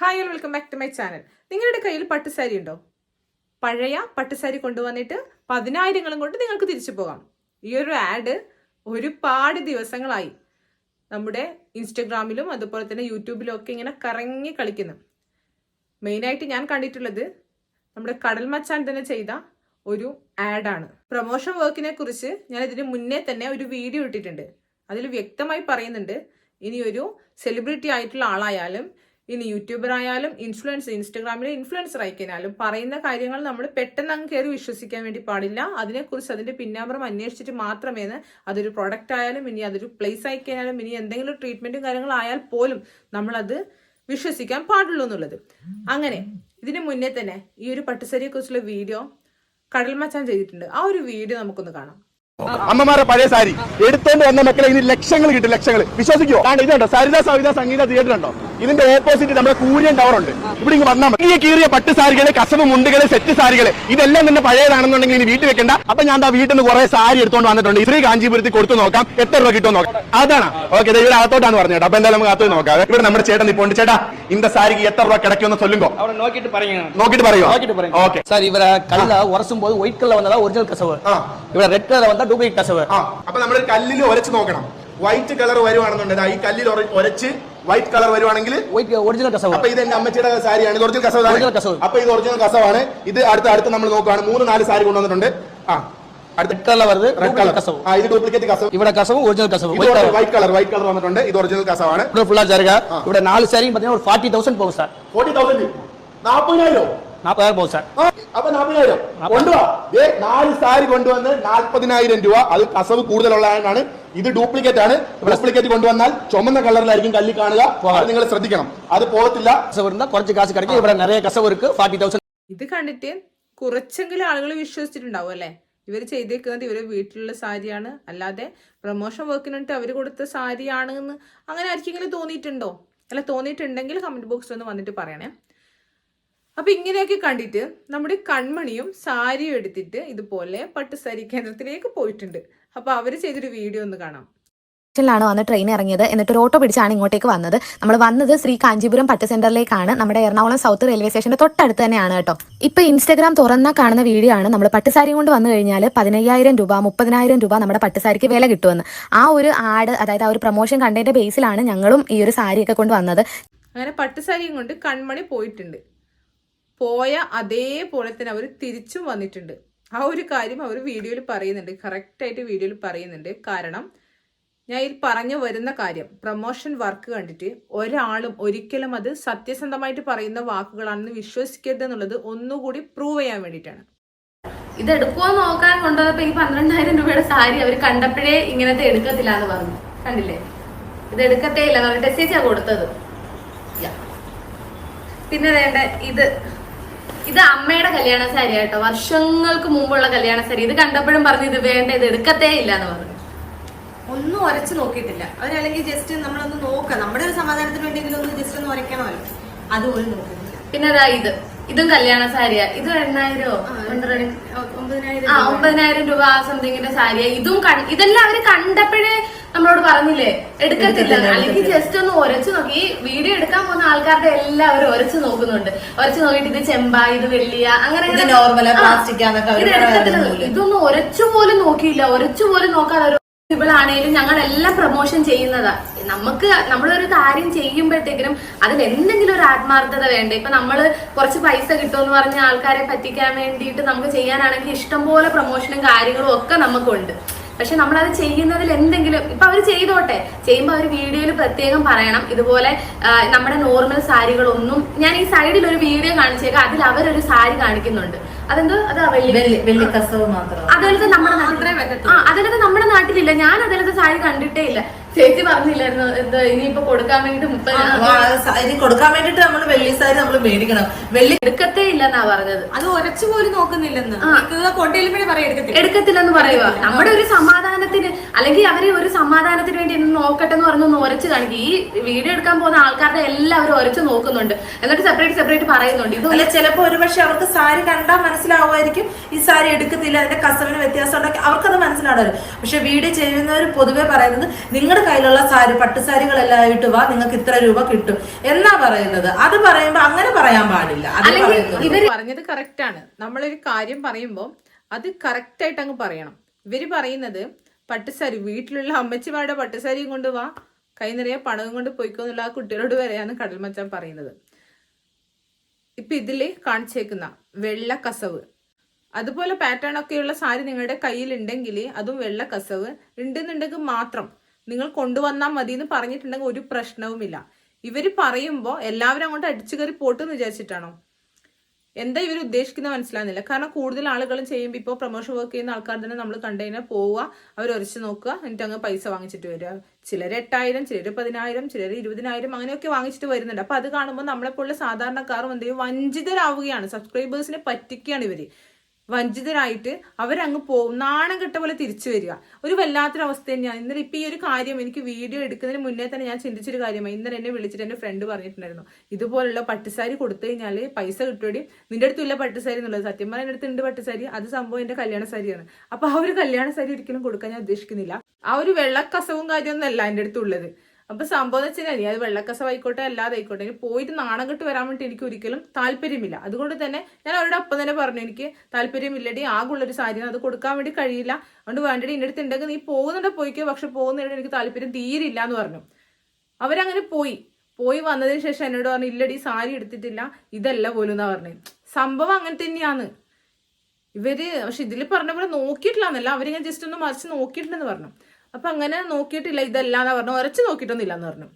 Hi welcome back to my channel നിങ്ങളുടെ കയ്യിൽ പട്ടുസാരി ഉണ്ടോ? പഴയ പട്ടുസാരി കൊണ്ടുവന്നിട്ട് പതിനായിരങ്ങളും കൊണ്ട് നിങ്ങൾക്ക് തിരിച്ചു പോകാം. ഈ ഒരു ആഡ് ഒരുപാട് ദിവസങ്ങളായി നമ്മുടെ ഇൻസ്റ്റഗ്രാമിലും അതുപോലെ തന്നെ യൂട്യൂബിലും ഒക്കെ ഇങ്ങനെ കറങ്ങി കളിക്കുന്നു. മെയിനായിട്ട് ഞാൻ കണ്ടിട്ടുള്ളത് നമ്മുടെ കടൽ മച്ചാൻ തന്നെ ചെയ്ത ഒരു ആഡാണ് പ്രൊമോഷൻ വർക്കിനെ കുറിച്ച് ഞാൻ ഇതിന് മുന്നേ തന്നെ ഒരു വീഡിയോ ഇട്ടിട്ടുണ്ട്. അതിൽ വ്യക്തമായി പറയുന്നുണ്ട് ഇനിയൊരു സെലിബ്രിറ്റി ആയിട്ടുള്ള ആളായാലും ഇനി യൂട്യൂബർ ആയാലും ഇൻഫ്ലുവൻസ് ഇൻസ്റ്റഗ്രാമിലെ ഇൻഫ്ലുവൻസർ ആയിക്കഴിഞ്ഞാലും പറയുന്ന കാര്യങ്ങൾ നമ്മൾ പെട്ടെന്ന് അങ്ങ് കയറി വിശ്വസിക്കാൻ വേണ്ടി പാടില്ല. അതിനെക്കുറിച്ച് അതിന്റെ പിന്നാമ്പറം അന്വേഷിച്ചിട്ട് മാത്രമേ അതൊരു പ്രൊഡക്റ്റ് ആയാലും ഇനി അതൊരു പ്ലേസ് ആയിക്കഴിഞ്ഞാലും ഇനി എന്തെങ്കിലും ട്രീറ്റ്മെന്റും കാര്യങ്ങളായാൽ പോലും നമ്മളത് വിശ്വസിക്കാൻ പാടുള്ളൂ എന്നുള്ളത്. അങ്ങനെ ഇതിനു മുന്നേ തന്നെ ഈ ഒരു പട്ടുസരിയെ കുറിച്ചുള്ള വീഡിയോ കടൽ മച്ചാൻ ചെയ്തിട്ടുണ്ട്. ആ ഒരു വീഡിയോ നമുക്കൊന്ന് കാണാം. അമ്മമാരെ പഴയ സാരി എടുത്തോണ്ട് വന്ന മക്കളെ ഇനി ലക്ഷങ്ങൾ കിട്ടും ലക്ഷങ്ങൾ. വിശ്വസിക്കോ? കാരണം ഇതുണ്ടോ? സരിത സവിത സംഗീത തിയേറ്റർ ഉണ്ടോ? ഇതിന്റെ ഓപ്പോസിറ്റ് നമ്മുടെ കൂരിയൻ ടവർ ഉണ്ട് ഇവിടെ ഇങ്ങ് വന്നാൽ മതി ഈ കീറിയ പട്ട് സാരികള് കസവ് മുണ്ടുകള് സെറ്റ് സാരികള് ഇതെല്ലാം തന്നെ പഴയതാണെന്നുണ്ടെങ്കിൽ ഇനി വീട്ടിൽ വെക്കണ്ട അപ്പൊ ഞാൻ ദാ വീട്ടിൽ നിന്ന് കുറെ സാരി എടുത്തോണ്ട് വന്നിട്ടുണ്ട് ശ്രീ കാഞ്ചീപുരത്തിൽ കൊടുത്തു നോക്കാം എത്ര രൂപ കിട്ടും നോക്കാം അതാണ് ഓക്കെ ഇവിടെ അകത്തോട്ടാണ് പറഞ്ഞത് അപ്പൊ എന്തായാലും നമുക്ക് അകത്ത് നോക്കാം ഇവിടെ നമ്മുടെ ചേട്ടൻ ഇപ്പോൾ ഉണ്ട് ചേട്ടാ இந்த സാരിക്ക് എത്ര രൂപ കിടക്കുമെന്ന് சொல்லுங்க அவரை நோக்கிட்டு பாருங்க നോക്കിട്ട് പറയുമോ நோக்கிட்டு பாருங்க ഓക്കെ சார் இவரை கல்ல உரசும் போது ஒயிட் கல்ல வந்தா ஒரிஜினல் கசவு ஆ. இவரை ரெட் கலர் வந்தா டூப்ளிகேட் கசவு ആ അപ്പൊ നമ്മൾ കല്ലിൽ ഉരച്ച് നോക്കണം വൈറ്റ് കളർ വരുവാണെന്നുണ്ടെങ്കിൽ ഈ കല്ലിൽ ഉര- ഉരച്ച് വൈറ്റ് കളർ വരുവാണെങ്കിൽ ഒറിജിനൽ കസവ്. അപ്പൊ ഇത് എന്റെ സാരിയാണ്. ഇത് ഒറിജിനൽ കസവ് ഇത് ഒറിജിനൽ കസവാണ്. ഇത് അടുത്ത അടുത്ത് നമ്മൾ നോക്കുകയാണ് മൂന്ന് നാല് സാരി കൊണ്ടുവന്നിട്ടുണ്ട്. ആ റെഡ് കളർ വരുന്നത് റെഡ് കളർ കസവ്. ആ ഇത് ഡ്യൂപ്ലിക്കേറ്റ് കസവ്. ഇവിടെ കസവ് ഒറിജിനൽ കസവ്. വൈറ്റ് കളർ വൈറ്റ് കളർ വന്നിട്ടുണ്ട്. ഇത് ഒറിജിനൽ കസവാണ്. ഇവിടെ ഫുള്ളാ ചേർക്കുക ഇവിടെ നാല് സാരിയും പറഞ്ഞാൽ ഒരു ഫോർട്ടി തൗസൻഡ് പോകും സാർ ഫോർട്ടി തൗസൻഡ് നാൽപ്പതിനായിരം நாற்பதாயிரம் போகும் சார் അപ്പൊ നാപ്പതിനായിരം കൊണ്ടുവാ ദേ നാല് സാരി കൊണ്ടുവന്ന് നാൽപ്പതിനായിരം രൂപ അത് കസവ് കൂടുതലുള്ളതാണ് ഇത് ഡ്യൂപ്ലിക്കേറ്റ് ആണ് ഡ്യൂപ്ലിക്കേറ്റ് കൊണ്ടുവന്നാൽ ചുമന്ന കളറിലായിരിക്കും കല്ലി കാണുക അത് നിങ്ങൾ ശ്രദ്ധിക്കണം അത് പോകത്തില്ല கசவு இருந்தா குறைஞ்ச காசு கிடைக்கும் இவட நிறைய கசவு இருக்கு ஃபார்ட்டி தௌசண்ட் ഇത് കണ്ടിട്ട് കുറച്ചെങ്കിലും ആളുകൾ വിശ്വസിച്ചിട്ടുണ്ടാവും അല്ലേ ഇവർ ചെയ്തേക്കുന്നത് ഇവരെ വീട്ടിലുള്ള സാരിയാണ് അല്ലാതെ പ്രൊമോഷൻ വർക്കിന് വേണ്ടിട്ട് അവർ കൊടുത്ത സാരിയാണ് എന്ന് അങ്ങനെ ആർക്കെങ്കിലും തോന്നിയിട്ടുണ്ടോ അല്ല തോന്നിയിട്ടുണ്ടെങ്കിൽ കമന്റ് ബോക്സിൽ ഒന്ന് വന്നിട്ട് പറയണേ അപ്പൊ ഇങ്ങനെയൊക്കെ കണ്ടിട്ട് നമ്മുടെ കൺമണിയും സാരിയും എടുത്തിട്ട് ഇതുപോലെ പട്ടുസാരി കേന്ദ്രത്തിലേക്ക് പോയിട്ടുണ്ട്. അപ്പൊ അവർ ചെയ്തൊരു വീഡിയോ ഒന്ന് കാണാം. ാണ് വന്ന് ട്രെയിൻ ഇറങ്ങിയത്? എന്നിട്ട് ഒരു ഓട്ടോ പിടിച്ചാണ് ഇങ്ങോട്ടേക്ക് വന്നത്. നമ്മൾ വന്നത് ശ്രീ കാഞ്ചീപുരം പട്ട് സെന്ററിലേക്കാണ് നമ്മുടെ എറണാകുളം സൗത്ത് റെയിൽവേ സ്റ്റേഷന്റെ തൊട്ടടുത്ത് തന്നെയാണ് കേട്ടോ. ഇപ്പൊ ഇൻസ്റ്റാഗ്രാം തുറന്ന കാണുന്ന വീഡിയോ ആണ്. നമ്മൾ പട്ടുസാരി കൊണ്ട് വന്നു കഴിഞ്ഞാൽ പതിനയ്യായിരം രൂപ മുപ്പതിനായിരം രൂപ നമ്മുടെ പട്ടുസാരിക്ക് വില കിട്ടുമെന്ന്. ആ ഒരു ആഡ് അതായത് ആ ഒരു പ്രൊമോഷൻ കണ്ടതിന്റെ ബേസിലാണ് ഞങ്ങളും ഈ ഒരു സാരിയൊക്കെ കൊണ്ട് വന്നത്. അങ്ങനെ പട്ടുസാരിയും കൊണ്ട് കൺമണി പോയിട്ടുണ്ട്. പോയ അതേപോലെ തന്നെ അവർ തിരിച്ചും വന്നിട്ടുണ്ട്. ആ ഒരു കാര്യം അവർ വീഡിയോയിൽ പറയുന്നുണ്ട്. കറക്റ്റായിട്ട് വീഡിയോയിൽ പറയുന്നുണ്ട്. കാരണം ഞാൻ ഈ പറഞ്ഞു വരുന്ന കാര്യം പ്രൊമോഷൻ വർക്ക് കണ്ടിട്ട് ഒരാളും ഒരിക്കലും അത് സത്യസന്ധമായിട്ട് പറയുന്ന വാക്കുകളാണെന്ന് വിശ്വസിക്കരുത് എന്നുള്ളത് ഒന്നുകൂടി പ്രൂവ് ചെയ്യാൻ വേണ്ടിയിട്ടാണ്. ഇത് എടുക്കുമോ നോക്കാൻ കൊണ്ടുവന്നപ്പോ ഈ പന്ത്രണ്ടായിരം രൂപയുടെ സാരി അവർ കണ്ടപ്പോഴേ ഇങ്ങനത്തെ എടുക്കത്തില്ല എന്ന് പറഞ്ഞു. കണ്ടില്ലേ? ഇത് എടുക്കത്തേ ഇല്ല എന്ന് പറഞ്ഞിട്ട് ചേച്ചിയാ കൊടുത്തത്. പിന്നെ വേണ്ട? ഇത് ഇത് അമ്മയുടെ കല്യാണ സാരി കേട്ടോ വർഷങ്ങൾക്ക് മുമ്പുള്ള കല്യാണ സാരി. ഇത് കണ്ടപ്പോഴും പറഞ്ഞു ഇത് വേണ്ട ഇത് എടുക്കത്തേ ഇല്ല എന്ന് പറഞ്ഞു. ഒന്നും ഉരച്ചു നോക്കിയിട്ടില്ല. അവരല്ലെങ്കിൽ ജസ്റ്റ് നമ്മളൊന്ന് നോക്കാം നമ്മുടെ ഒരു സമാധാനത്തിന് വേണ്ടിയെങ്കിലും ഒന്ന് ജസ്റ്റ് ഒന്ന് ഉരയ്ക്കണമല്ലോ. അതുപോലും നോക്കുന്നില്ല. പിന്നെ അതാ ഇത്. ഇതും കല്യാണ സാരിയാ. ഇത് എണ്ണായിരോ? ഒമ്പതിനായിരം രൂപ. സംതിങ്ങിന്റെ സാരിയാ. ഇതും ഇതെല്ലാം അവർ കണ്ടപ്പോഴേ നമ്മളോട് പറഞ്ഞില്ലേ? എടുക്കത്തില്ല. അല്ലെങ്കിൽ ജസ്റ്റ് ഒന്ന് ഒരച്ചു നോക്കി. ഈ വീഡിയോ എടുക്കാൻ പോകുന്ന ആൾക്കാരുടെ എല്ലാവരും ഒരച്ചു നോക്കുന്നുണ്ട്. ഒരച്ചു നോക്കിട്ട് ഇത് ചെമ്പ ഇത് വെള്ളിയ അങ്ങനെ. ഇതൊന്നും ഒരച്ചു പോലും നോക്കിയില്ല. ഒരച്ചു പോലും നോക്കാതെ ഞങ്ങൾ എല്ലാം പ്രൊമോഷൻ ചെയ്യുന്നതാ. നമുക്ക് നമ്മളൊരു കാര്യം ചെയ്യുമ്പോഴത്തേക്കിനും അതിൽ എന്തെങ്കിലും ഒരു ആത്മാർത്ഥത വേണ്ടേ? ഇപ്പൊ നമ്മൾ കുറച്ച് പൈസ കിട്ടുമെന്ന് പറഞ്ഞ ആൾക്കാരെ പറ്റിക്കാൻ വേണ്ടിയിട്ട് നമുക്ക് ചെയ്യാനാണെങ്കിൽ ഇഷ്ടംപോലെ പ്രൊമോഷനും കാര്യങ്ങളും ഒക്കെ നമുക്കുണ്ട്. പക്ഷെ അത് ചെയ്യുന്നതിൽ എന്തെങ്കിലും ഇപ്പൊ അവർ ചെയ്തോട്ടെ. ചെയ്യുമ്പോൾ അവർ വീഡിയോയിൽ പ്രത്യേകം പറയണം. ഇതുപോലെ നമ്മുടെ നോർമൽ സാരികളൊന്നും ഞാൻ ഈ സൈഡിൽ ഒരു വീഡിയോ കാണിച്ചേക്കാം. അതിൽ അവരൊരു സാരി കാണിക്കുന്നുണ്ട്. അതെന്തോ? അത് മാത്രം. അതിലത്തെ നമ്മുടെ നാട്ടിൽ ആ അതിലത്തെ നമ്മുടെ നാട്ടിലില്ല. ഞാൻ അതിലത്തെ സാരി കണ്ടിട്ടേ ഇല്ല. ചേച്ചി പറഞ്ഞില്ലായിരുന്നു എന്താ ഇനിയിപ്പോ കൊടുക്കാൻ വേണ്ടി മുപ്പത് കൊടുക്കാൻ വേണ്ടിട്ട് നമ്മൾ വെള്ളി സാരി നമ്മൾ മേടിക്കണം. വെള്ളി എടുക്കത്തേ ഇല്ലെന്നാ പറഞ്ഞത്. അത് ഉരച്ചു പോലും നോക്കുന്നില്ലെന്ന്. എടുക്കത്തില്ല. എടുക്കത്തില്ലെന്ന് പറയുക നമ്മുടെ ഒരു സമാധാനത്തിന് അല്ലെങ്കിൽ അവർ ഒരു സമാധാനത്തിന് വേണ്ടി ഒന്ന് നോക്കട്ടെ എന്ന് പറഞ്ഞു ഒന്ന് ഉരച്ച് കാണിക്കും. ഈ വീഡിയോ എടുക്കാൻ പോകുന്ന ആൾക്കാരുടെ എല്ലാവരും ഒരച്ച് നോക്കുന്നുണ്ട്. എന്നിട്ട് സെപ്പറേറ്റ് സെപ്പറേറ്റ് പറയുന്നുണ്ട്. ഇത് അല്ല ചിലപ്പോ ഒരുപക്ഷെ അവർക്ക് സാരി കണ്ടാൽ മനസ്സിലാവുമായിരിക്കും ഈ സാരി എടുക്കത്തില്ല അതിന്റെ കസവിന് വ്യത്യാസം ഉണ്ടാക്കി അവർക്കത് മനസ്സിലാണല്ലോ പക്ഷെ വീഡിയോ ചെയ്യുന്നവർ പൊതുവെ പറയുന്നത് നിങ്ങളുടെ നിങ്ങളുടെ കയ്യിലുള്ള സാരി പട്ടുസാരികളെല്ലാം ആയിട്ട് വാ നിങ്ങൾക്ക് ഇത്ര രൂപ കിട്ടും. എന്നാ പറയുന്നത്? അത് പറയുമ്പോ അങ്ങനെ പറയാൻ പാടില്ല. ഇവർ പറഞ്ഞത് കറക്റ്റ് ആണ്. നമ്മളൊരു കാര്യം പറയുമ്പോൾ അത് കറക്റ്റ് ആയിട്ട് അങ്ങ് പറയണം. ഇവർ പറയുന്നത് പട്ടുസാരി വീട്ടിലുള്ള അമ്മച്ചിമാരുടെ പട്ടുസാരിയും കൊണ്ട് വാ കൈ നിറയെ പണവും കൊണ്ട് പോയിക്കോ എന്നുള്ള ആ കുട്ടികളോട് വരെയാണ് കടൽ മച്ചാൻ പറയുന്നത്. ഇപ്പൊ ഇതിൽ കാണിച്ചേക്കുന്ന വെള്ള കസവ്. അതുപോലെ പാറ്റേൺ ഒക്കെയുള്ള സാരി നിങ്ങളുടെ കയ്യിലുണ്ടെങ്കിൽ അതും വെള്ള കസവ്. ഉണ്ടെന്നുണ്ടെങ്കിൽ മാത്രം നിങ്ങൾ കൊണ്ടുവന്നാൽ മതി എന്ന് പറഞ്ഞിട്ടുണ്ടെങ്കിൽ ഒരു പ്രശ്നവുമില്ല. ഇവർ പറയുമ്പോൾ എല്ലാവരും അങ്ങോട്ട് അടിച്ചു കയറി പോട്ടെന്ന് വിചാരിച്ചിട്ടാണോ? എന്താ ഇവർ ഉദ്ദേശിക്കുന്നത് മനസ്സിലാകുന്നില്ല കാരണം കൂടുതൽ ആളുകളും ചെയ്യുമ്പോൾ ഇപ്പോൾ പ്രൊമോഷൻ വർക്ക് ചെയ്യുന്ന ആൾക്കാർ തന്നെ നമ്മൾ കണ്ടു പോവുക അവർ ഉരച്ച് നോക്കുക എന്നിട്ട് അങ്ങ് പൈസ വാങ്ങിച്ചിട്ട് വരിക. ചിലർ എട്ടായിരം ചിലർ പതിനായിരം ചിലർ ഇരുപതിനായിരം അങ്ങനെയൊക്കെ വാങ്ങിച്ചിട്ട് വരുന്നുണ്ട്. അപ്പോൾ അത് കാണുമ്പോൾ നമ്മളെപ്പോലുള്ള സാധാരണക്കാരും എന്ത് ചെയ്യും? വഞ്ചിതരാവുകയാണ്. സബ്സ്ക്രൈബേഴ്സിനെ പറ്റിക്കുകയാണ് ഇവർ. വഞ്ചിതരായിട്ട് അവരങ്ങ് പോകും നാണം കെട്ട പോലെ തിരിച്ചു വരിക. ഒരു വല്ലാത്തൊരു അവസ്ഥ തന്നെയാണ്. ഇന്നലെ ഇപ്പൊ ഈ ഒരു കാര്യം എനിക്ക് വീഡിയോ എടുക്കുന്നതിന് മുന്നേ തന്നെ ഞാൻ ചിന്തിച്ചൊരു കാര്യമായി. ഇന്നലെ എന്നെ വിളിച്ചിട്ട് എന്റെ ഫ്രണ്ട് പറഞ്ഞിട്ടുണ്ടായിരുന്നു. ഇതുപോലുള്ള പട്ടുസാരി കൊടുത്തു കഴിഞ്ഞാൽ പൈസ കിട്ടുകയും നിന്റെ അടുത്തുള്ള പട്ടുസാരി എന്നുള്ളത്. സത്യം പറഞ്ഞാൽ എന്റെ അടുത്തുണ്ട് പട്ടുസാരി. അത് സംഭവം എന്റെ കല്യാണ സാരിയാണ്. അപ്പൊ ആ ഒരു കല്യാണ സാരി ഒരിക്കലും കൊടുക്കാൻ ഞാൻ ഉദ്ദേശിക്കുന്നില്ല. ആ ഒരു വെള്ളക്കസവും കാര്യമൊന്നും അല്ല എന്റെ അടുത്തുള്ളത്. അപ്പൊ സംഭവം എന്ന് വെച്ചാൽ അത് വെള്ളക്കസവായിക്കോട്ടെ അല്ലാതെ ആയിക്കോട്ടെ ഇനി പോയിട്ട് നാണം കെട്ട് വരാൻ വേണ്ടി എനിക്ക് ഒരിക്കലും താല്പര്യമില്ല. അതുകൊണ്ട് തന്നെ ഞാൻ അവരുടെ അപ്പം തന്നെ പറഞ്ഞു എനിക്ക് താല്പര്യമില്ലടി ആകുള്ളൊരു സാരി അത് കൊടുക്കാൻ വേണ്ടി കഴിയില്ല. അതുകൊണ്ട് വേണ്ടടി എന്റെ അടുത്ത് ഉണ്ടെങ്കിൽ നീ പോകുന്നുണ്ടെ പോയിക്കോ പക്ഷെ പോകുന്നതിന് എനിക്ക് താല്പര്യം തീരില്ല എന്ന് പറഞ്ഞു. അവരങ്ങനെ പോയി. പോയി വന്നതിന് ശേഷം എന്നോട് പറഞ്ഞു ഇല്ലടി സാരി എടുത്തിട്ടില്ല ഇതല്ല പോലും എന്നാ പറഞ്ഞു. സംഭവം അങ്ങനെ തന്നെയാണ്. ഇവർ പക്ഷെ ഇതിൽ പറഞ്ഞ പോലെ നോക്കിയിട്ടില്ല എന്നല്ല അവരിങ്ങനെ ജസ്റ്റ് ഒന്ന് മറിച്ച് നോക്കിയിട്ടുണ്ടെന്ന് പറഞ്ഞു. അപ്പൊ അങ്ങനെ നോക്കിയിട്ടില്ല ഇതല്ലാന്ന് പറഞ്ഞു. ഉരച്ച് നോക്കിയിട്ടൊന്നുമില്ല എന്ന് പറഞ്ഞു.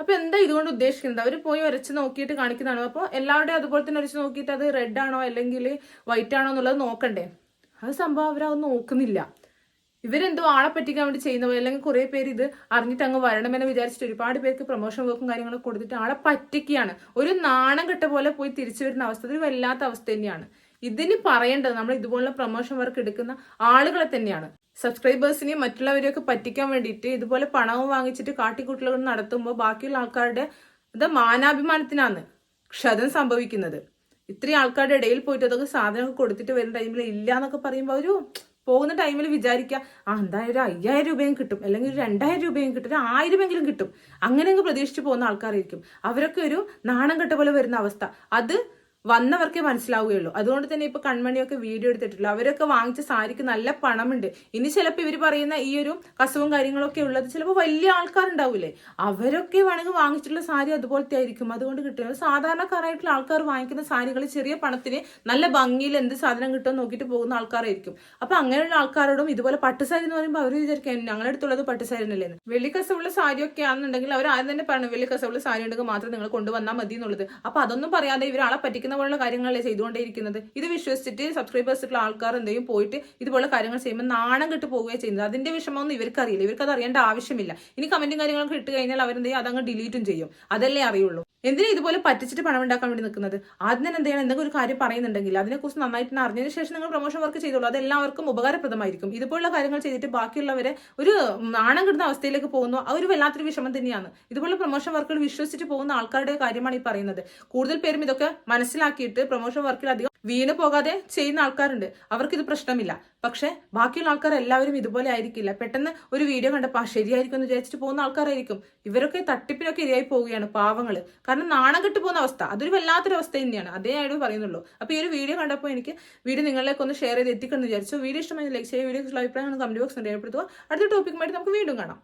അപ്പൊ എന്താ ഇതുകൊണ്ട് ഉദ്ദേശിക്കുന്നത്? അവർ പോയി ഉരച്ച് നോക്കിയിട്ട് കാണിക്കുന്നതാണ്? അപ്പോൾ എല്ലാവരുടെയും അതുപോലെ തന്നെ ഉരച്ച് നോക്കിയിട്ട് അത് റെഡ് ആണോ അല്ലെങ്കിൽ വൈറ്റ് ആണോ എന്നുള്ളത് നോക്കണ്ടേ. അത് സംഭവം അവരത് നോക്കുന്നില്ല. ഇവരെന്തോ ആളെ പറ്റിക്കാൻ വേണ്ടി ചെയ്യുന്ന പോലെ അല്ലെങ്കിൽ കുറെ പേര് ഇത് അറിഞ്ഞിട്ട് അങ്ങ് വരണമെന്ന് വിചാരിച്ചിട്ട് ഒരുപാട് പേർക്ക് പ്രൊമോഷൻ വർക്കും കാര്യങ്ങളൊക്കെ കൊടുത്തിട്ട് ആളെ പറ്റിക്കുകയാണ്. ഒരു നാണം കെട്ട പോലെ പോയി തിരിച്ചു വരുന്ന അവസ്ഥ ഒരു വല്ലാത്ത അവസ്ഥ തന്നെയാണ്. ഇതിന് പറയേണ്ടത് നമ്മൾ ഇതുപോലുള്ള പ്രൊമോഷൻ വർക്ക് എടുക്കുന്ന ആളുകളെ തന്നെയാണ്. സബ്സ്ക്രൈബേഴ്സിനെയും മറ്റുള്ളവരെയൊക്കെ പറ്റിക്കാൻ വേണ്ടിയിട്ട് ഇതുപോലെ പണവും വാങ്ങിച്ചിട്ട് കാട്ടിക്കൂട്ടലുകൾ നടത്തുമ്പോൾ ബാക്കിയുള്ള ആൾക്കാരുടെ അത് മാനാഭിമാനത്തിനാണ് ക്ഷതം സംഭവിക്കുന്നത്. ഇത്രയും ആൾക്കാരുടെ ഇടയിൽ പോയിട്ട് അതൊക്കെ സാധനമൊക്കെ കൊടുത്തിട്ട് വരുന്ന ടൈമിൽ ഇല്ല എന്നൊക്കെ പറയുമ്പോൾ ഒരു പോകുന്ന ടൈമിൽ വിചാരിക്കുക ആ എന്തായാലും ഒരു അയ്യായിരം രൂപയും കിട്ടും അല്ലെങ്കിൽ ഒരു രണ്ടായിരം രൂപയും കിട്ടും ഒരു ആയിരമെങ്കിലും കിട്ടും. അങ്ങനെയൊക്കെ പ്രതീക്ഷിച്ച് പോകുന്ന ആൾക്കാരായിരിക്കും. അവരൊക്കെ ഒരു നാണം കെട്ട പോലെ വരുന്ന അവസ്ഥ. അത് വന്നവർക്കേ മനസ്സിലാവുകയുള്ളൂ. അതുകൊണ്ട് തന്നെ ഇപ്പൊ കൺമണിയൊക്കെ വീഡിയോ എടുത്തിട്ടുള്ളൂ. അവരൊക്കെ വാങ്ങിച്ച സാരിക്ക് നല്ല പണമുണ്ട്. ഇനി ചിലപ്പോൾ ഇവർ പറയുന്ന ഈ ഒരു കസവും കാര്യങ്ങളൊക്കെ ഉള്ളത് ചിലപ്പോൾ വലിയ ആൾക്കാരുണ്ടാവില്ലേ അവരൊക്കെ വേണമെങ്കിൽ വാങ്ങിച്ചിട്ടുള്ള സാരി അതുപോലത്തെ ആയിരിക്കും. അതുകൊണ്ട് കിട്ടുന്നത് സാധാരണക്കാരായിട്ടുള്ള ആൾക്കാർ വാങ്ങിക്കുന്ന സാരികൾ ചെറിയ പണത്തിന് നല്ല ഭംഗിയിൽ എന്ത് സാധനം കിട്ടുമെന്ന് നോക്കിയിട്ട് പോകുന്ന ആൾക്കാരായിരിക്കും. അപ്പൊ അങ്ങനെയുള്ള ആൾക്കാരോടും ഇതുപോലെ പട്ടുസാരി എന്ന് പറയുമ്പോൾ അവർ വിചാരിക്കും ഞങ്ങളുടെ അടുത്തുള്ളത് പട്ടുസാരി തന്നെയല്ലേ വെള്ളി കസവുള്ള സാരിയൊക്കെ ആണെന്നുണ്ടെങ്കിൽ അവർ ആദ്യം തന്നെ പറഞ്ഞു വെള്ളി കസവുള്ള സാരി ഉണ്ടെങ്കിൽ മാത്രം നിങ്ങൾ കൊണ്ടുവന്നാൽ മതി എന്നുള്ളത്. അപ്പൊ അതൊന്നും പറയാതെ ഇവരാളെ പറ്റിക്കുന്ന പോലുള്ള കാര്യങ്ങളല്ലേ ചെയ്തുകൊണ്ടേയിരിക്കുന്നത്? ഇത് വിശ്വസിച്ചിട്ട് സബ്സ്ക്രൈബേഴ്സ് ഉള്ള ആൾക്കാർ എന്തെങ്കിലും പോയിട്ട് ഇതുപോലുള്ള കാര്യങ്ങൾ ചെയ്യുമ്പോൾ നാണം കെട്ട് പോവുകയാണ് ചെയ്യുന്നത്. അതിന്റെ വിഷമമൊന്നും ഇവർക്ക് അറിയില്ല ഇവർക്ക് അത് അറിയേണ്ട ആവശ്യമില്ല. ഇനി കമന്റും കാര്യങ്ങളൊക്കെ ഇട്ട് കഴിഞ്ഞാൽ അവരെന്തെങ്കിലും അതങ്ങ് ഡിലീറ്റും ചെയ്യും. അതല്ലേ അറിയുള്ളൂ. എന്തിനാ ഇതുപോലെ പറ്റിച്ചിട്ട് പണം ഉണ്ടാക്കാൻ വേണ്ടി നിൽക്കുന്നത്? ആദ്യം തന്നെ എന്ത് ചെയ്യണം? എന്തെങ്കിലും ഒരു കാര്യം പറയുന്നുണ്ടെങ്കിൽ അതിനെക്കുറിച്ച് നന്നായിട്ട് അറിഞ്ഞതിന് ശേഷം നിങ്ങൾ പ്രൊമോഷൻ വർക്ക് ചെയ്തോളൂ. അത് എല്ലാവർക്കും ഉപകാരപ്രദമായിരിക്കും. ഇതുപോലുള്ള കാര്യങ്ങൾ ചെയ്തിട്ട് ബാക്കിയുള്ളവരെ ഒരു നാണം കിട്ടുന്ന അവസ്ഥയിലേക്ക് പോകുന്നു. ആ ഒരു വല്ലാത്തൊരു വിഷമം തന്നെയാണ്. ഇതുപോലുള്ള പ്രൊമോഷൻ വർക്കുകൾ വിശ്വസിച്ച് പോകുന്ന ആൾക്കാരുടെ കാര്യമാണ് ഈ പറയുന്നത്. കൂടുതൽ പേരും ഇതൊക്കെ മനസ്സിലാക്കിയിട്ട് പ്രൊമോഷൻ വർക്കിൽ അധികം വീണ് പോകാതെ ചെയ്യുന്ന ആൾക്കാരുണ്ട്. അവർക്ക് ഇത് പ്രശ്നമില്ല. പക്ഷെ ബാക്കിയുള്ള ആൾക്കാർ എല്ലാവരും ഇതുപോലെ ആയിരിക്കില്ല. പെട്ടെന്ന് ഒരു വീഡിയോ കണ്ടപ്പോൾ ശരിയായിരിക്കും എന്ന് വിചാരിച്ചിട്ട് പോകുന്ന ആൾക്കാരായിരിക്കും. ഇവരൊക്കെ തട്ടിപ്പിനൊക്കെ ഇരയായി പോവുകയാണ് പാവങ്ങൾ കാരണം നാണം കെട്ട് പോകുന്ന അവസ്ഥ. അതൊരു വല്ലാത്തൊരു അവസ്ഥ തന്നെയാണ്. അതേ ആയിട്ട് പറയുന്നുള്ളൂ. അപ്പോൾ ഈ ഒരു വീഡിയോ കണ്ടപ്പോൾ എനിക്ക് വീഡിയോ നിങ്ങളിലേക്ക് ഒന്ന് ഷെയർ ചെയ്ത് എത്തിക്കണം എന്ന് വിചാരിച്ചു. വീഡിയോ ഇഷ്ടമായി ലൈക്ക് ചെയ്യുക വീഡിയോ അഭിപ്രായങ്ങൾ കമന്റ് ബോക്സിൽ രേഖപ്പെടുത്തുക. അടുത്ത ടോപ്പിക്കുമായിട്ട് നമുക്ക് വീണ്ടും കാണാം.